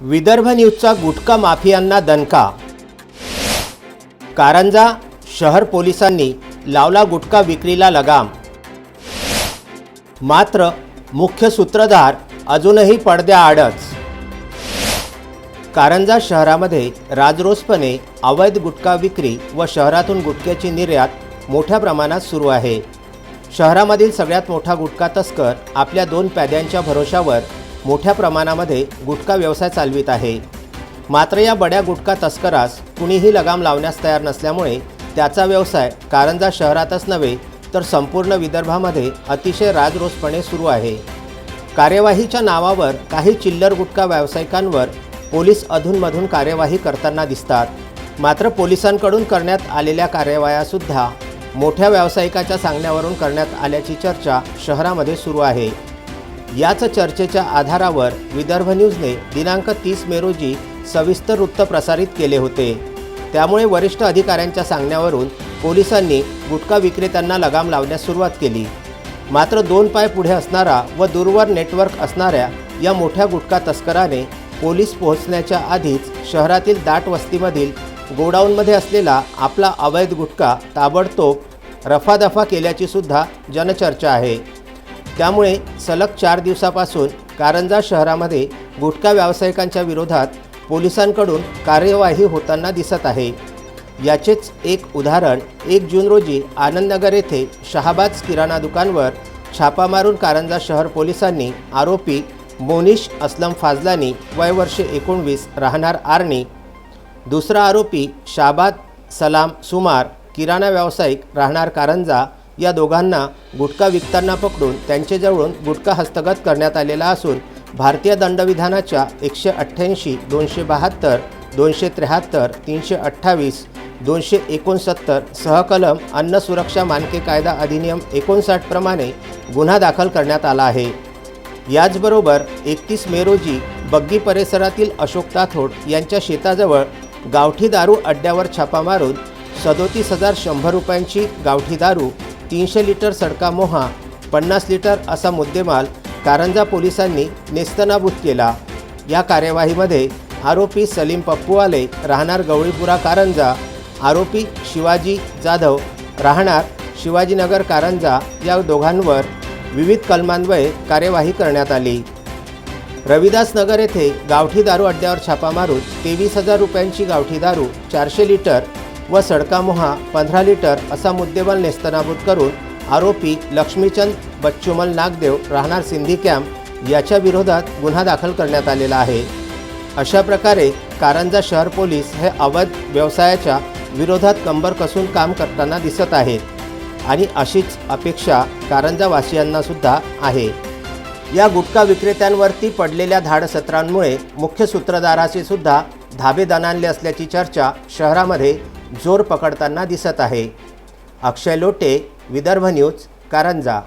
विदर्भ न्यूजचा गुटखा माफियांना दणका. कारंजा शहर पोलिसांनी लावला गुटखा विक्रीला लगाम. मात्र मुख्य सूत्रधार अजूनही पडद्याआडच कारंजा शहरामध्ये राजरोसपणे अवैध गुटखा विक्री व शहरातून गुटख्याची निर्यात मोठ्या प्रमाणात सुरू आहे. शहरामधील सगळ्यात मोठा गुटखा तस्कर आपल्या दोन प्याद्यांच्या भरोशावर मोठ्या प्रमाणामध्ये गुटखा व्यवसाय चालवित आहे. मात्र या बड्या गुटखा तस्करास कुणीही लगाम लावण्यास तयार नसल्यामुळे त्याचा व्यवसाय कारंजा शहरातच नव्हे तर संपूर्ण विदर्भामध्ये अतिशय राजरोसपणे सुरू आहे. कार्यवाहीच्या नावावर काही चिल्लर गुटखा व्यावसायिकांवर पोलीस अधूनमधून कार्यवाही करताना दिसतात. मात्र पोलिसांकडून करण्यात आलेल्या कार्यवायासुद्धा मोठ्या व्यावसायिकाच्या सांगण्यावरून करण्यात आल्याची चर्चा शहरामध्ये सुरू आहे. याच चर्चेच्या आधारावर विदर्भ न्यूजने दिनांक तीस मे रोजी सविस्तर वृत्त प्रसारित केले होते. त्यामुळे वरिष्ठ अधिकाऱ्यांच्या सांगण्यावरून पोलिसांनी गुटखा विक्रेत्यांना लगाम लावण्यास सुरुवात केली. मात्र दोन पाय पुढे असणारा व दूरवर नेटवर्क असणाऱ्या या मोठ्या गुटखा तस्कराने पोलीस पोहोचण्याच्या आधीच शहरातील दाट वस्तीमधील गोडाऊनमध्ये असलेला आपला अवैध गुटखा ताबडतोब रफादफा केल्याची सुद्धा जनचर्चा आहे. त्यामुळे सलग चार दिवसापासून कारंजा शहरामध्ये गुटखा व्यावसायिकांच्या विरोधात पोलिसांकडून कार्यवाही होताना दिसत आहे. याचेच एक उदाहरण एक जून रोजी आनंदनगर येथे शहाबाज किराणा दुकानवर छापा मारून कारंजा शहर पोलिसांनी आरोपी मोनिश असलम फाजलानी वय वर्षे एकोणवीस राहणार आर्णी. दुसरा आरोपी शाबाद सलाम सुमार किराणा व्यावसायिक राहणार कारंजा या दोघांना गुटखा विकताना पकडून त्यांच्याजवळून गुटखा हस्तगत करण्यात आलेला असून भारतीय दंडविधानाच्या एकशे अठ्ठ्याऐंशी दोनशे बहात्तर दोनशे त्र्याहत्तर तीनशे अठ्ठावीस दोनशे एकोणसत्तर सहकलम अन्न सुरक्षा मानके कायदा अधिनियम एकोणसाठप्रमाणे गुन्हा दाखल करण्यात आला आहे. याचबरोबर एकतीस मे रोजी बग्गी परिसरातील अशोक ताथोड यांच्या शेताजवळ गावठी दारू अड्ड्यावर छापा मारून सदोतीस हजार शंभर रुपयांची गावठी दारू तीनशे लिटर सडका मोहा पन्नास लिटर असा मुद्देमाल कारंजा पोलिसांनी नेस्तनाबूत केला. या कार्यवाहीमध्ये आरोपी सलीम पप्पूवाले राहणार गवळीपुरा कारंजा आरोपी शिवाजी जाधव राहणार शिवाजीनगर कारंजा या दोघांवर विविध कलमान्वये कार्यवाही करण्यात आली. रविदास नगर येथे गावठी दारू अड्ड्यावर छापा मारून तेवीस हजार रुपयांची गावठी दारू चारशे लिटर व सडका मोहा पंधरा लिटर असा मुद्देमाल नेस्तनाबूत करून आरोपी लक्ष्मीचंद बच्चुमल नागदेव राहणार सिंधी कॅम्प याच्या विरोधात गुन्हा दाखल करण्यात आलेला आहे. अशा प्रकारे कारंजा शहर पोलीस हे अवैध व्यवसायाच्या विरोधात कंबर कसून काम करताना दिसत आहेत आणि अशीच अपेक्षा कारंजावासियांना सुद्धा आहे. या गुटखा विक्रेत्यांवरती पडलेल्या धाडसत्रांमुळे मुख्य सूत्रधाराचे सुद्धा धाबे दणाणले असल्याची चर्चा शहरामध्ये जोर पकडताना दिसत आहे. अक्षय लोटे विदर्भ न्यूज कारंजा.